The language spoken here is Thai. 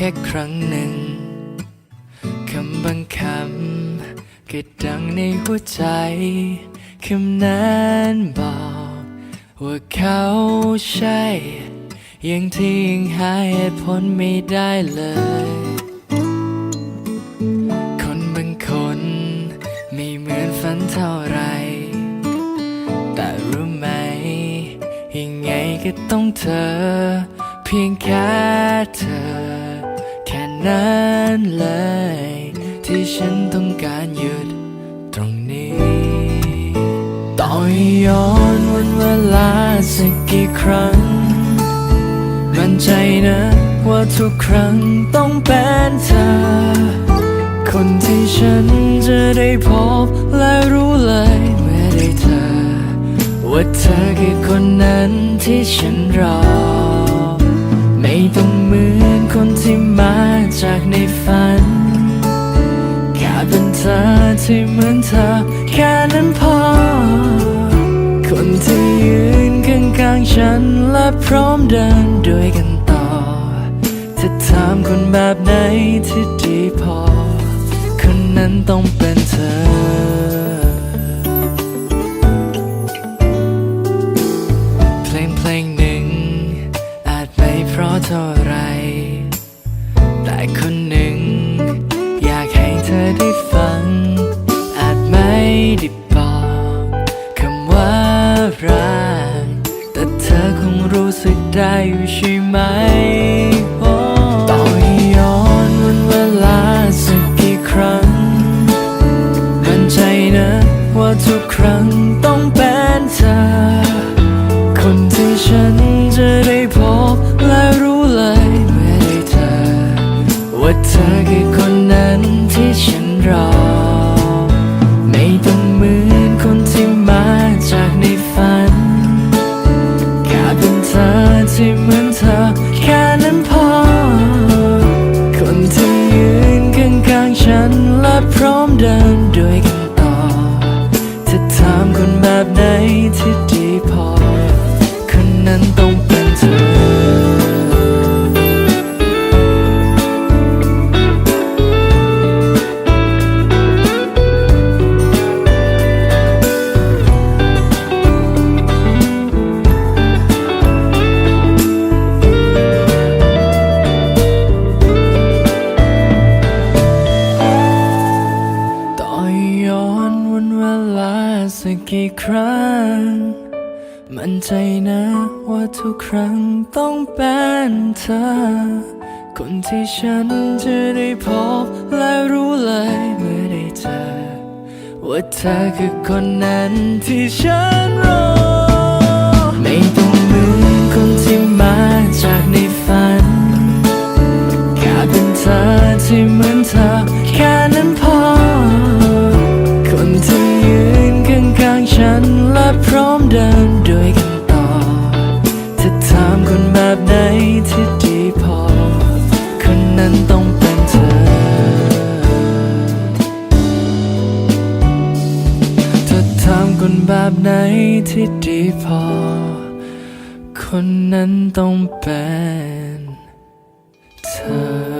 แค่ครั้งหนึ่ง คำบางคำก็ดังในหัวใจคำนั้นบอกว่าเขาใช่ยังที่ยังหาเหตุผลไม่ได้เลย คนบางคนไม่เหมือนฝันเท่าไร แต่รู้ไหม ยังไงก็ต้องเธอ เพียงแค่เธอ นั้นเลย ที่ฉันต้องการหยุดตรงนี้ต่อให้ย้อนวันเวลาสักกี่ครั้ง มั่นใจนะว่าทุกครั้งต้องเป็นเธอ คนที่ฉันจะได้พบและรู้เลยเมื่อได้เธอ ว่าเธอคือคนนั้นที่ฉันรอ ไม่ต้องเหมือนคนที่มา จากในฝัน แค่เป็นเธอที่เหมือนเธอ แค่นั้นพอ คนที่ยืนข้างๆฉันและพร้อมเดินด้วยกันต่อ จะถามคนแบบไหนที่ดีพอ คนนั้นต้องเป็นเธอเพลงเพลงหนึ่งอาจไม่เพราะเท่า ได้อยู่ใช่ไหมต่อให้ย้อนวันเวลาสักกี่ครั้ง มั่นใจนะว่าทุกครั้งต้องเป็นเธอ คนที่ฉันจะได้พบและรู้เลยเมื่ได้เธอ ว่าเธอคือคนนั้นที่ฉันรอ กี่ครั้ง มั่นใจนะว่าทุกครั้งต้องเป็นเธอ คนที่ฉันจะได้พบและรู้เลยเมื่อได้เจอ ว่าเธอคือคนนั้นที่ฉันรอ ไม่ต้องเหมือนคนที่มาจากในฝันแค่เป็นเธอที่เหมือนเธอ เดินด้วยกันต่อจะถามคนแบบไหนที่ดีพอ คนนั้นต้องเป็นเธอจะถามคนแบบไหนที่ดีพอ คนนั้นต้องเป็นเธอ